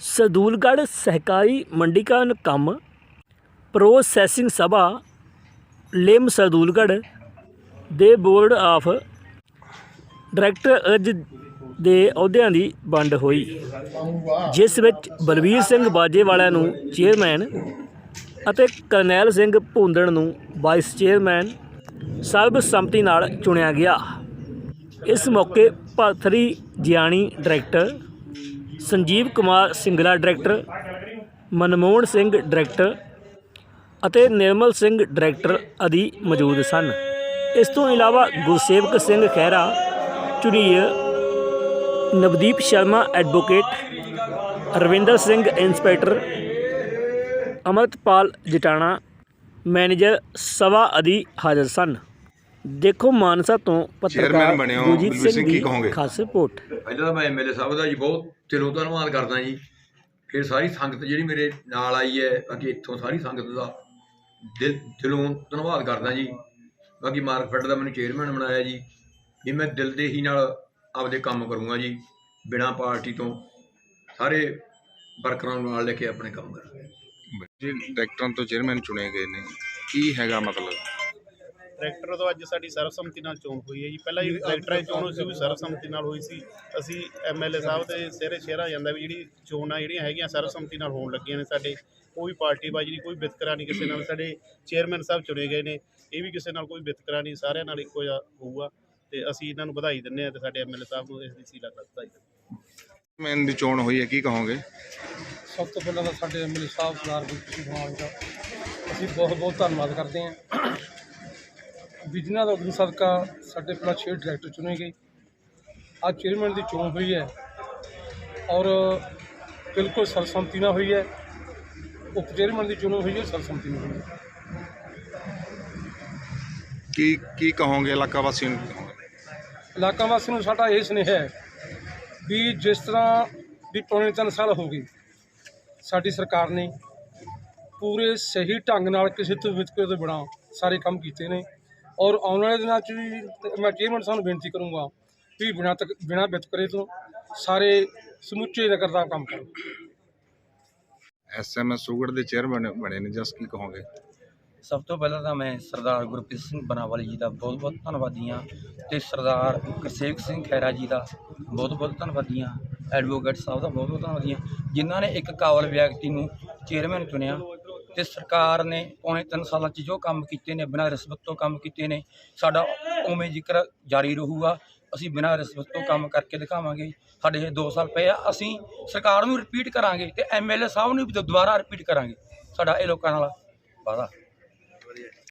ਸਦੂਲਗੜ੍ਹ ਸਹਿਕਾਰੀ ਮੰਡੀਕਰਨ ਕੰਮ, ਪ੍ਰੋਸੈਸਿੰਗ ਸਭਾ, ਲਿਮ ਸਦੂਲਗੜ੍ਹ ਦੇ ਬੋਰਡ ਆਫ ਡਾਇਰੈਕਟਰ ਅਜ ਦੇ ਅਹੁਦਿਆਂ ਦੀ ਵੰਡ ਹੋਈ, ਜਿਸ ਵਿੱਚ ਬਲਵੀਰ ਸਿੰਘ ਬਾਜੇਵਾਲਾ ਨੂੰ ਚੇਅਰਮੈਨ ਅਤੇ ਕਰਨੈਲ ਸਿੰਘ ਭੁੰਦੜ ਨੂੰ ਵਾਈਸ ਚੇਅਰਮੈਨ ਸਰਬਸੰਮਤੀ ਨਾਲ ਚੁਣਿਆ ਗਿਆ। ਇਸ ਮੌਕੇ Bhathri Jiani director Sanjeev Kumar Singla director, Manmohan Singh director ਅਤੇ ਨਿਰਮਲ ਸਿੰਘ ਡਾਇਰੈਕਟਰ ਆਦਿ ਮੌਜੂਦ ਸਨ। ਇਸ ਤੋਂ ਇਲਾਵਾ Gursewak Singh Khaira ਚੁਨੀਰ Navdeep Sharma advocate, Ravinder Singh inspector, Amritpal Jatana manager ਸਵਾ ਆਦਿ ਹਾਜ਼ਰ ਸਨ। ਦੇਖੋ ਮਾਨਸਾ ਤੋਂ ਪੱਤਰਕਾਰ ਚੇਅਰਮੈਨ ਬਣੇ ਹੋ, ਗੁਰਜੀਤ ਬਲਵੀਰ ਸਿੰਘ ਸਿੰਘ, ਕੀ ਦੀ ਕਹੋਗੇ? ਖਾਸ ਰਿਪੋਰਟ। ਪਹਿਲਾਂ ਤਾਂ ਮੈਂ ਐਮਐਲਏ ਸਾਹਿਬ ਦਾ ਜੀ ਬਹੁਤ ਦਿਲੋਂ ਧੰਨਵਾਦ ਕਰਦਾ ਜੀ। ਫਿਰ ਸਾਰੀ ਸੰਗਤ ਜਿਹੜੀ ਮੇਰੇ ਨਾਲ ਆਈ ਹੈ ਬਾਕੀ ਇੱਥੋਂ ਸਾਰੀ ਸੰਗਤ ਦਾ ਦਿਲ ਦਿਲੋਂ ਧੰਨਵਾਦ ਕਰਦਾ ਜੀ। ਬਾਕੀ ਮਾਰਕਫੈਟ ਦਾ ਮੈਨੂੰ ਚੇਅਰਮੈਨ ਬਣਾਇਆ ਜੀ। ਵੀ ਮੈਂ ਦਿਲ ਦੇ ਹੀ ਨਾਲ ਆਪਦੇ ਕੰਮ ਕਰੂੰਗਾ ਜੀ ਬਿਨਾਂ ਪਾਰਟੀ ਤੋਂ। ਸਾਰੇ ਵਰਕਰਾਂ ਨੂੰ ਨਾਲ ਲੈ ਕੇ ਆਪਣੇ ਕੰਮ ਕਰਾਂਗੇ। ਜੀ ਡਾਇਰੈਕਟਰਾਂ ਤੋਂ ਚੇਅਰਮੈਨ ਚੁਣੇ ਗਏ ਨੇ। ਕੀ ਹੈਗਾ ਮਤਲਬ? ਡਾਇਰੈਕਟਰ ਤੋਂ ਅੱਜ ਸਾਡੀ ਸਰਬਸੰਮਤੀ ਨਾਲ ਚੋਣ ਹੋਈ ਹੈ ਜੀ। ਪਹਿਲਾਂ ਜੀ ਡਾਇਰੈਕਟਰਾਂ ਦੀ ਚੋਣ ਹੋਈ ਸੀ ਉਹ ਵੀ ਸਰਬਸੰਮਤੀ ਨਾਲ ਹੋਈ ਸੀ। ਅਸੀਂ ਐਮਐਲਏ ਸਾਹਿਬ ਦੇ ਸਿਹਰੇ ਸ਼ੇਰਾ ਜਾਂਦਾ ਵੀ ਜਿਹੜੀ ਚੋਣਾਂ ਜਿਹੜੀਆਂ ਹੈਗੀਆਂ ਸਰਬਸੰਮਤੀ ਨਾਲ ਹੋਣ ਲੱਗੀਆਂ ਨੇ ਸਾਡੇ ਕੋਈ ਪਾਰਟੀ ਬਾਜੀ ਨਹੀਂ ਕੋਈ ਵਿਤਕਰਾ ਨਹੀਂ ਕਿਸੇ ਨਾਲ। ਸਾਡੇ ਚੇਅਰਮੈਨ ਸਾਹਿਬ ਚੁਣੇ ਗਏ ਨੇ ਇਹ ਵੀ ਕਿਸੇ ਨਾਲ ਕੋਈ ਵਿਤਕਰਾ ਨਹੀਂ ਸਾਰਿਆਂ ਨਾਲ ਇੱਕੋ ਜਿਹਾ ਹੋਊਗਾ। ਤੇ ਅਸੀਂ ਇਹਨਾਂ ਨੂੰ ਵਧਾਈ ਦਿੰਦੇ ਹਾਂ ਤੇ ਸਾਡੇ ਐਮਐਲਏ ਸਾਹਿਬ ਨੂੰ ਇਸ ਦੀ ਸੀਲਾ ਕਰ ਵਧਾਈ ਦਿੰਦੇ ਹਾਂ। ਚੇਅਰਮੈਨ ਦੀ ਚੋਣ ਹੋਈ ਹੈ ਕੀ ਕਹੋਗੇ? ਸਭ ਤੋਂ ਪਹਿਲਾਂ ਤਾਂ ਸਾਡੇ ਐਮਐਲਏ ਸਾਹਿਬ ਸਰਦਾਰ ਗੁਰਪ੍ਰੀਤ ਸਿੰਘ ਮਾਨ ਦਾ ਅਸੀਂ ਬਹੁਤ ਬਹੁਤ ਧੰਨਵਾਦ ਕਰਦੇ ਹਾਂ। ਵੀ ਜਿਨ੍ਹਾਂ ਦਾ ਉਦਮ ਸਦਕਾ ਸਾਡੇ ਪਹਿਲਾਂ ਛੇ ਡਾਇਰੈਕਟਰ ਚੁਣੇ ਗਏ। ਅੱਜ ਚੇਅਰਮੈਨ ਦੀ ਚੋਣ ਹੋਈ ਹੈ ਔਰ ਬਿਲਕੁਲ ਸਰਸੰਮਤੀ ਨਾਲ ਹੋਈ ਹੈ। ਉਪ ਚੇਅਰਮੈਨ ਦੀ ਚੋਣ ਹੋਈ ਹੈ ਸਰਸੰਮਤੀ ਨਾਲ ਹੋਈ ਹੈ। ਕੀ ਕੀ ਕਹੋਗੇ ਇਲਾਕਾ ਵਾਸੀਆਂ ਨੂੰ? ਇਲਾਕਾ ਵਾਸੀਆਂ ਨੂੰ ਸਾਡਾ ਇਹ ਸੁਨੇਹਾ ਹੈ ਵੀ ਜਿਸ ਤਰ੍ਹਾਂ ਵੀ ਪੌਣੇ ਤਿੰਨ ਸਾਲ ਹੋ ਗਏ ਸਾਡੀ ਸਰਕਾਰ ਨੇ ਪੂਰੇ ਸਹੀ ਢੰਗ ਨਾਲ ਕਿਸੇ ਤੋਂ ਵਿਤਕਰੇ ਤੋਂ ਬਿਨਾਂ ਸਾਰੇ ਕੰਮ ਕੀਤੇ ਨੇ। ਔਰ ਆਉਣ ਵਾਲੇ ਦਿਨਾਂ 'ਚ ਵੀ ਤੇ ਮੈਂ ਚੇਅਰਮੈਨ ਸਾਹਿਬ ਨੂੰ ਬੇਨਤੀ ਕਰੂੰਗਾ ਵੀ ਬਿਨਾਂ ਤੱਕ ਬਿਨਾਂ ਵਿਤਕਰੇ ਤੋਂ ਸਾਰੇ ਸਮੁੱਚੇ ਨਗਰ ਦਾ ਕੰਮ ਕਰੋ। ਐਸਐਮਐਸ ਸੂਗੜ ਦੇ ਚੇਅਰਮੈਨ ਬਣੇ ਨੇ ਜਸ ਕੀ ਕਹੋਗੇ? ਸਭ ਤੋਂ ਪਹਿਲਾਂ ਤਾਂ ਮੈਂ ਸਰਦਾਰ ਗੁਰਪ੍ਰੀਤ ਸਿੰਘ ਬਨਾਵਾਲੀ ਜੀ ਦਾ ਬਹੁਤ-ਬਹੁਤ ਧੰਨਵਾਦੀ ਹਾਂ ਤੇ ਸਰਦਾਰ ਗੁਰਸੇਵਕ ਸਿੰਘ ਖੈਰਾ ਜੀ ਦਾ ਬਹੁਤ-ਬਹੁਤ ਧੰਨਵਾਦੀ ਹਾਂ ਐਡਵੋਕੇਟ ਸਾਹਿਬ ਦਾ ਬਹੁਤ-ਬਹੁਤ ਧੰਨਵਾਦੀ ਹਾਂ ਜਿਨ੍ਹਾਂ ਨੇ ਇੱਕ ਕਾਬਲ ਵਿਅਕਤੀ ਨੂੰ ਚੇਅਰਮੈਨ ਚੁਣਿਆ। ਤੇ ਸਰਕਾਰ ਨੇ ਪੌਣੇ ਤਿੰਨ ਸਾਲਾਂ 'ਚ ਜੋ ਕੰਮ ਕੀਤੇ ਨੇ, ਬਿਨਾਂ ਰਿਸ਼ਵਤ ਤੋਂ ਕੰਮ ਕੀਤੇ ਨੇ, ਸਾਡਾ ਉਵੇਂ ਜ਼ਿਕਰ ਜਾਰੀ ਰਹੂਗਾ। ਅਸੀਂ ਬਿਨਾਂ ਰਿਸ਼ਵਤ ਤੋਂ ਕੰਮ ਕਰਕੇ ਦਿਖਾਵਾਂਗੇ। ਸਾਡੇ ਇਹ 2 ਸਾਲ ਪਏ ਆ, ਅਸੀਂ ਸਰਕਾਰ ਨੂੰ ਰਿਪੀਟ ਕਰਾਂਗੇ ਤੇ ਐਮਐਲਏ ਸਾਹਿਬ ਨੂੰ ਵੀ ਦੁਬਾਰਾ ਰਿਪੀਟ ਕਰਾਂਗੇ। ਸਾਡਾ ਇਹ ਲੋਕਾਂ ਨਾਲ ਵਾਅਦਾ।